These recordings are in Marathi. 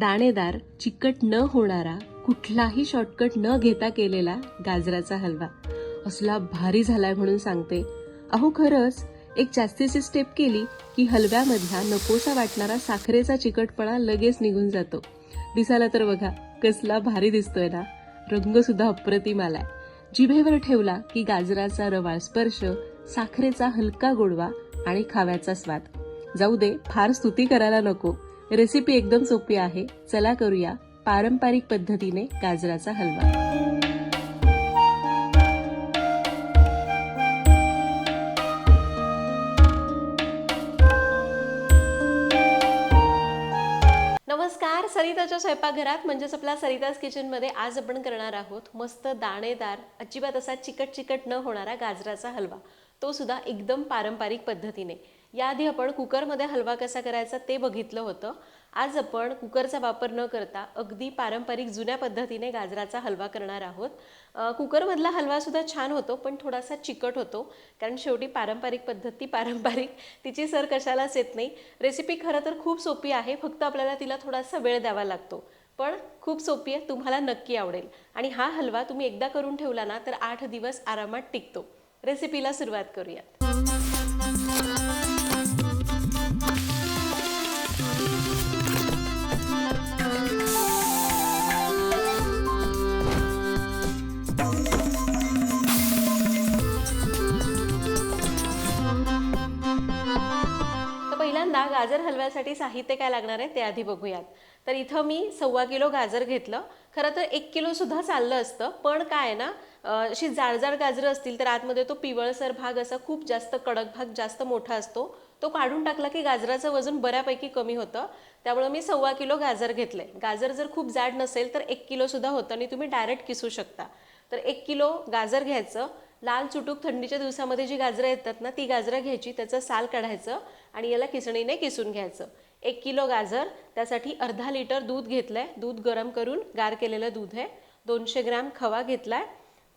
दाणेदार चिकट न होणारा कुठलाही शॉर्टकट न घेता केलेला गाजराचा हलवा. असला भारी झालाय म्हणून सांगते. अहो खरंच एक जास्तीची स्टेप केली की हलव्यामधला नकोसा वाटणारा साखरेचा चिकटपणा लगेच निघून जातो. दिसायला तर बघा कसला भारी दिसतोय ना. रंग सुद्धा अप्रतिम आलाय. जिभेवर ठेवला की गाजराचा रवाळ स्पर्श साखरेचा हलका गोडवा आणि खाव्याचा स्वाद. जाऊ दे फार स्तुती करायला नको. रेसिपी एकदम सोपी आहे. चला करूया पारंपरिक पद्धतीने गाजराचा हलवा. नमस्कार सरिताच्या स्वयंपाकघरात म्हणजेच आपल्या सरिताज किचनमध्ये आज आपण करणार आहोत मस्त दाणेदार अजिबात असा चिकट चिकट न होणारा गाजराचा हलवा. तो सुद्धा एकदम पारंपरिक पद्धतीने. याआधी आपण कुकरमध्ये हलवा कसा करायचा ते बघितलं होतं. आज आपण कुकरचा वापर न करता अगदी पारंपरिक जुन्या पद्धतीने गाजराचा हलवा करणार आहोत. कुकरमधला हलवासुद्धा छान होतो पण थोडासा चिकट होतो कारण शेवटी पारंपरिक पद्धत ती पारंपरिक तिची सर कशालाच येत नाही. रेसिपी खरं तर खूप सोपी आहे फक्त आपल्याला तिला थोडासा वेळ द्यावा लागतो. पण खूप सोपी आहे तुम्हाला नक्की आवडेल. आणि हा हलवा तुम्ही एकदा करून ठेवला ना तर आठ दिवस आरामात टिकतो. रेसिपीला सुरुवात करूयात. गाजर हलव्यासाठी साहित्य काय लागणार आहे ते आधी बघूयात. तर इथं मी सव्वा किलो गाजर घेतलं. खरं तर एक किलो सुद्धा चाललं असतं पण काय आहे ना अशी जाडजाड गाजरं असतील तर आतमध्ये तो पिवळसर भाग असा खूप जास्त कडक भाग जास्त मोठा असतो. तो काढून टाकला की गाजराचं वजन बऱ्यापैकी कमी होतं. त्यामुळे मी सव्वा किलो गाजर घेतले. गाजर जर खूप जाड नसेल तर एक किलो सुद्धा होतं आणि तुम्ही डायरेक्ट किसू शकता. तर एक किलो गाजर घ्यायचं. लाल चुटूक थंडीच्या दिवसामध्ये जी गाजरं येतात ना ती गाजरं घ्यायची त्याचं साल काढायचं आणि याला किसणीने किसून घ्यायचं. एक किलो गाजर त्यासाठी अर्धा लिटर दूध घेतलं आहे दूध गरम करून गार केलेलं दूध आहे. दोनशे ग्रॅम खवा घेतलाय.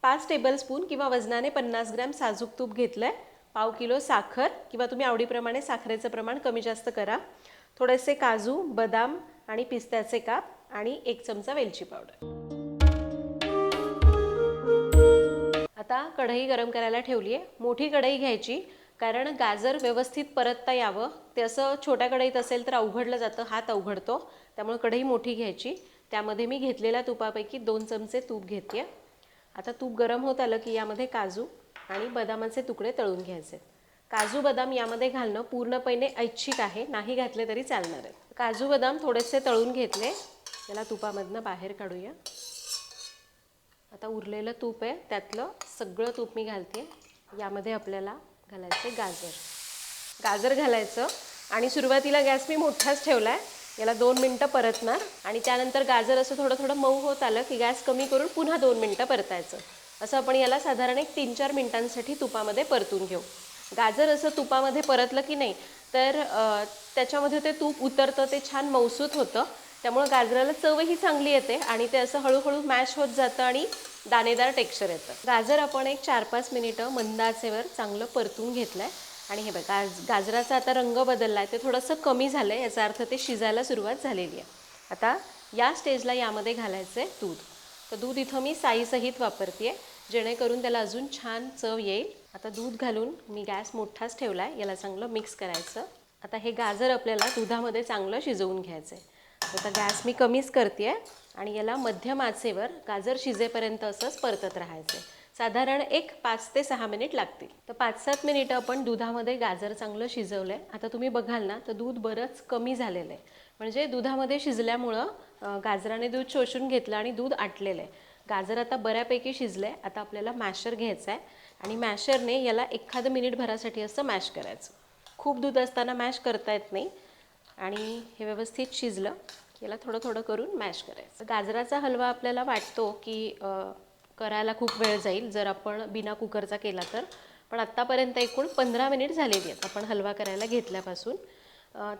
पाच टेबलस्पून किंवा वजनाने पन्नास ग्रॅम साजूक तूप घेतलं आहे पाव किलो साखर किंवा तुम्ही आवडीप्रमाणे साखरेचं प्रमाण कमी जास्त करा. थोडेसे काजू बदाम आणि पिस्त्याचे काप आणि एक चमचा वेलची पावडर. आता कढई गरम करायला ठेवली आहे मोठी कढई घ्यायची कारण गाजर व्यवस्थित परतता यावं. ते असं छोट्या कढईत असेल तर अवघडलं जातं हात अवघडतो. त्यामुळे कढई मोठी घ्यायची. त्यामध्ये मी घेतलेल्या तुपापैकी दोन चमचे तूप घेते आता तूप गरम होत आलं की यामध्ये काजू आणि बदामाचे तुकडे तळून घ्यायचे. काजू बदाम यामध्ये घालणं पूर्णपणे ऐच्छिक आहे नाही घातले तरी चालणार आहे. काजू बदाम थोडेसे तळून घेतले. त्याला तुपामधनं बाहेर काढूया. आता उरलेलं तूप आहे त्यातलं सगळं तूप मी घालते. यामध्ये आपल्याला घालायचं गाजर. गाजर घालायचं आणि सुरुवातीला गॅस मी मोठाच ठेवला आहे याला दोन मिनटं परतणार आणि त्यानंतर गाजर असं थोडं थोडं मऊ होत आलं की गॅस कमी करून पुन्हा दोन मिनटं परतायचं. असं आपण याला साधारण एक तीन चार मिनटांसाठी तुपामध्ये परतून घेऊ. गाजर असं तुपामध्ये परतलं की नाही तर त्याच्यामध्ये ते तूप उतरतं ते छान मौसूत होतं. त्यामुळं गाजराला चवही चांगली येते आणि ते असं हळूहळू मॅश होत जातं आणि दाणेदार टेक्स्चर येतं. गाजर आपण एक चार पाच मिनिटं मंदाचेवर चांगलं परतून घेतलं आहे आणि हे बघ गाज गाजराचा आता रंग बदलला आहे ते थोडंसं कमी झालं आहे याचा अर्थ ते शिजायला सुरुवात झालेली आहे. आता या स्टेजला यामध्ये घालायचं आहे दूध. तर दूध इथं मी साईसहित वापरते जेणेकरून त्याला अजून छान चव येईल. आता दूध घालून मी गॅस मोठाच ठेवला आहे याला चांगलं मिक्स करायचं. आता हे गाजर आपल्याला दुधामध्ये चांगलं शिजवून घ्यायचं आहे आता गॅस मी कमीच करते आहे आणि याला मध्यम आचेवर गाजर शिजेपर्यंत असंच परतत राहायचं आहे. साधारण एक पाच ते सहा मिनिट लागतील. तर पाच सात मिनिटं आपण दुधामध्ये गाजर चांगलं शिजवलं आहे आता तुम्ही बघाल ना तर दूध बरंच कमी झालेलं आहे. म्हणजे दुधामध्ये शिजल्यामुळं गाजराने दूध शोषून घेतलं आणि दूध आटलेलं आहे. गाजर आता बऱ्यापैकी शिजलं आहे आता आपल्याला मॅशर घ्यायचं आहे आणि मॅशरने याला एखादं मिनिटभरासाठी असं मॅश करायचं. खूप दूध असताना मॅश करता येत नाही. आणि हे व्यवस्थित शिजलं. की याला थोडं थोडं करून मॅश करायचं. गाजराचा हलवा आपल्याला वाटतो की करायला खूप वेळ जाईल. जर आपण बिना कुकरचा केला तर. पण आत्तापर्यंत एकूण पंधरा मिनिट झालेली आहेत. आपण हलवा करायला घेतल्यापासून.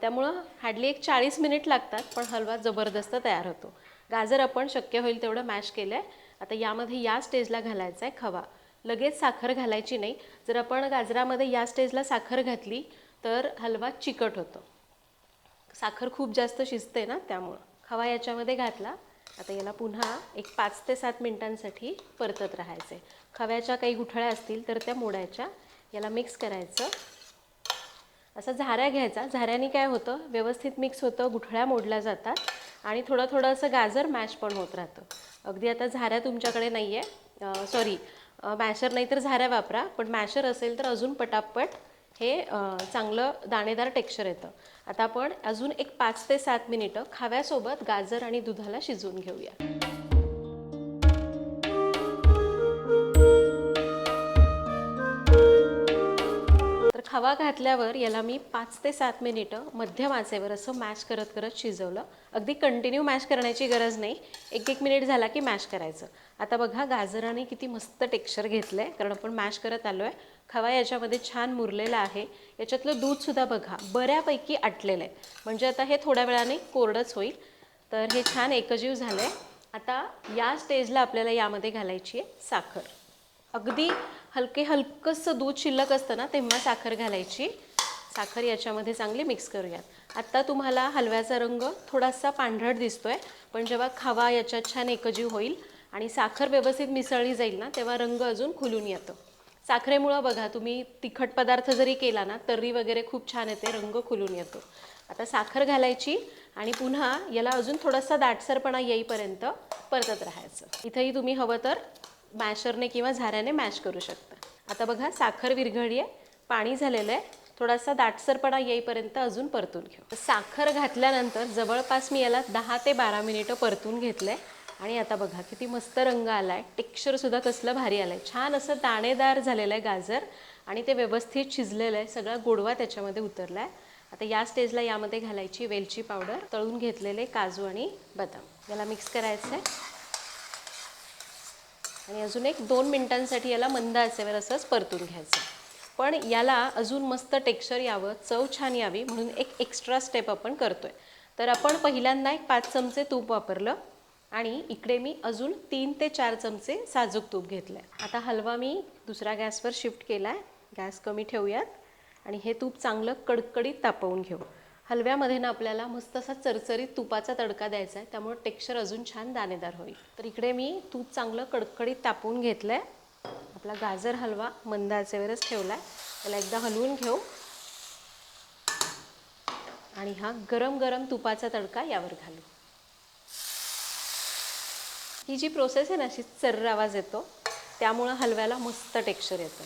त्यामुळं हार्डली एक चाळीस मिनिट लागतात पण हलवा जबरदस्त तयार होतो. गाजर आपण शक्य होईल तेवढं मॅश केलं आहे आता यामध्ये या स्टेजला घालायचा आहे खवा. लगेच साखर घालायची नाही. जर आपण गाजरामध्ये या स्टेजला साखर घातली तर हलवा चिकट होतो. साखर खूप जास्त शिजते ना त्यामुळं. खवा याच्यामध्ये घातला. आता याला पुन्हा एक पाच ते सात मिनिटांसाठी परतत राहायचं. आहे खव्याच्या काही गुठळ्या असतील तर त्या मोडायच्या. याला मिक्स करायचं. असा झाऱ्या घ्यायचा. झाऱ्याने काय होतं? व्यवस्थित मिक्स होतं. गुठळ्या मोडल्या जातात. आणि थोडं थोडं असं गाजर मॅश पण होत राहतं. अगदी आता झाऱ्या तुमच्याकडे नाही आहे सॉरी मॅशर नाही तर झाऱ्या वापरा. पण मॅशर असेल तर अजून पटापट हे चांगलं दाणेदार टेक्स्चर येतं. आता आपण अजून एक पाच ते सात मिनिटं खाव्यासोबत गाजर आणि दुधाला शिजवून घेऊया. हवा घातल्यावर याला मी पाच ते सात मिनिटं मध्यम आचेवर असं मॅश करत करत शिजवलं. अगदी कंटिन्यू मॅश करण्याची गरज नाही. एक एक मिनिट झाला की मॅश करायचं. आता बघा गाजराने किती मस्त टेक्स्चर घेतलं आहे कारण आपण मॅश करत आलो आहे खवा याच्यामध्ये छान मुरलेला आहे. याच्यातलं दूधसुद्धा बघा बऱ्यापैकी आटलेलं आहे. म्हणजे आता हे थोड्या वेळाने कोरडंच होईल. तर हे छान एकजीव झालं आहे आता या स्टेजला आपल्याला यामध्ये घालायची आहे साखर. अगदी हलके हलकंसं दूध शिल्लक असतं ना तेव्हा साखर घालायची. साखर याच्यामध्ये चांगली मिक्स करूयात. आत्ता तुम्हाला हलव्याचा रंग थोडासा पांढरट दिसतोय पण जेव्हा खावा याच्यात छान एकजीव होईल आणि साखर व्यवस्थित मिसळली जाईल ना तेव्हा रंग अजून खुलून येतो. साखरेमुळं बघा तुम्ही तिखट पदार्थ जरी केला ना तर्री वगैरे खूप छान येते रंग खुलून येतो. आता साखर घालायची आणि पुन्हा याला अजून थोडासा दाटसरपणा येईपर्यंत परतत राहायचं. इथंही तुम्ही हवं तर मॅशरने किंवा झाऱ्याने मॅश करू शकता. आता बघा साखर विरघळी आहे पाणी झालेलं आहे थोडासा दाटसरपणा येईपर्यंत अजून परतून घेऊ. साखर घातल्यानंतर जवळपास मी याला दहा ते बारा मिनिटं परतून घेतलं आहे आणि आता बघा किती मस्त रंग आला आहे टेक्स्चरसुद्धा कसलं भारी आलं आहे छान असं दाणेदार झालेलं आहे गाजर आणि ते व्यवस्थित शिजलेलं आहे. सगळा गोडवा त्याच्यामध्ये उतरला आहे आता या स्टेजला यामध्ये घालायची वेलची पावडर तळून घेतलेले काजू आणि बदाम. याला मिक्स करायचं आहे आणि अजून एक दोन मिनटांसाठी याला मंद असेवर असंच परतून घ्यायचं. पण याला अजून मस्त टेक्स्चर यावं चव छान यावी म्हणून एक एक्स्ट्रा स्टेप आपण करतो आहे तर आपण पहिल्यांदा एक पाच चमचे तूप वापरलं आणि इकडे मी अजून तीन ते चार चमचे साजूक तूप घेतलं आहे आता हलवा मी दुसऱ्या गॅसवर शिफ्ट केला आहे गॅस कमी ठेवूयात आणि हे तूप चांगलं कडकडीत तापवून घेऊ. हलव्यामध्ये ना आपल्याला मस्त असा चरचरीत तुपाचा तडका द्यायचा आहे. त्यामुळे टेक्स्चर अजून छान दाणेदार होईल. तर इकडे मी तूप चांगलं कडकडीत तापवून घेतलं आहे आपला गाजर हलवा मंद आचेवरच ठेवला आहे त्याला एकदा हलवून घेऊ. आणि हा गरम गरम तुपाचा तडका यावर घालू. ही जी प्रोसेस आहे ना अशी चर्र आवाज येतो. त्यामुळं हलव्याला मस्त टेक्स्चर येतं.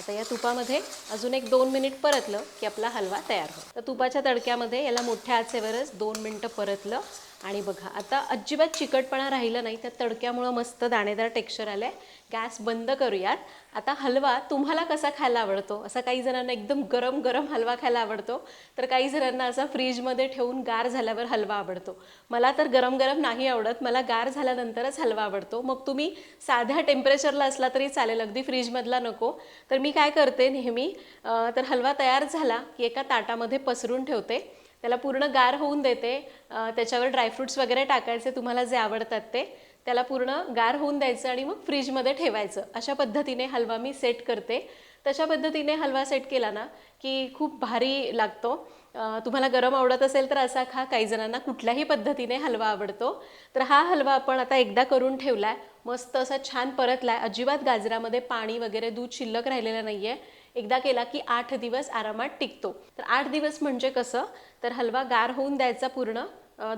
आता या तुपामध्ये अजून एक दोन मिनिट परतलं की आपला हलवा तयार होतो. तर तुपाच्या तडक्यामध्ये याला मोठ्या आचेवरच दोन मिनटं परतलं. आणि बघा आता अजिबात चिकटपणा राहिलं नाही त्या तडक्यामुळं मस्त दाणेदार टेक्स्चर आलं आहे गॅस बंद करूयात. आता हलवा तुम्हाला कसा खायला आवडतो? असा काही जणांना एकदम गरम गरम हलवा खायला आवडतो. तर काही जणांना असा फ्रीजमध्ये ठेवून गार झाल्यावर हलवा आवडतो. मला तर गरम गरम नाही आवडत. मला गार झाल्यानंतरच हलवा आवडतो. मग तुम्ही साध्या टेम्परेचरला असला तरी चालेल. अगदी फ्रीजमधला नको. तर मी काय करते नेहमी? तर हलवा तयार झाला की एका ताटामध्ये पसरून ठेवते. त्याला पूर्ण गार होऊन देते. त्याच्यावर ड्रायफ्रुट्स वगैरे टाकायचे तुम्हाला जे आवडतात ते. त्याला पूर्ण गार होऊन द्यायचं आणि मग फ्रीजमध्ये ठेवायचं. अशा पद्धतीने हलवा मी सेट करते. तशा पद्धतीने हलवा सेट केला ना की खूप भारी लागतो. तुम्हाला गरम आवडत असेल तर असा खा. काही जणांना कुठल्याही पद्धतीने हलवा आवडतो. तर हा हलवा आपण आता एकदा करून ठेवला आहे मस्त असा छान परतला आहे अजिबात गाजरामध्ये पाणी वगैरे दूध शिल्लक राहिलेलं नाही आहे एकदा केला की आठ दिवस आरामात टिकतो. तर आठ दिवस म्हणजे कसं? तर हलवा गार होऊन द्यायचा पूर्ण.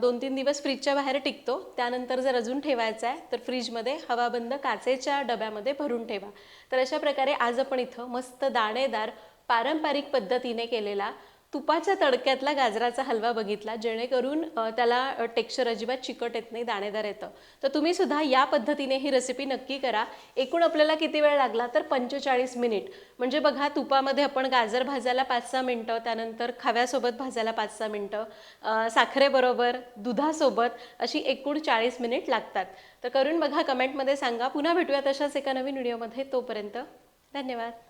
दोन तीन दिवस फ्रीजच्या बाहेर टिकतो. त्यानंतर जर अजून ठेवायचा आहे तर फ्रीजमध्ये हवाबंद काचेच्या डब्यामध्ये भरून ठेवा. तर अशा प्रकारे आज आपण इथं मस्त दाणेदार पारंपरिक पद्धतीने केलेला तुपाच्या तडक्यातला गाजराचा हलवा बघितला जेणेकरून त्याला टेक्स्चर अजिबात चिकट येत नाही दाणेदार येतं. तर तुम्ही सुद्धा या पद्धतीने ही रेसिपी नक्की करा. एकूण आपल्याला किती वेळ लागला? तर पंचेचाळीस मिनिट. म्हणजे बघा तुपामध्ये आपण गाजर भाजायला पाच सहा मिनटं त्यानंतर खव्यासोबत भाजायला पाच सहा मिनटं साखरेबरोबर दुधासोबत अशी एकूण चाळीस मिनिट लागतात. तर करून बघा कमेंटमध्ये सांगा. पुन्हा भेटूया तशाच एका नवीन व्हिडिओमध्ये तोपर्यंत धन्यवाद.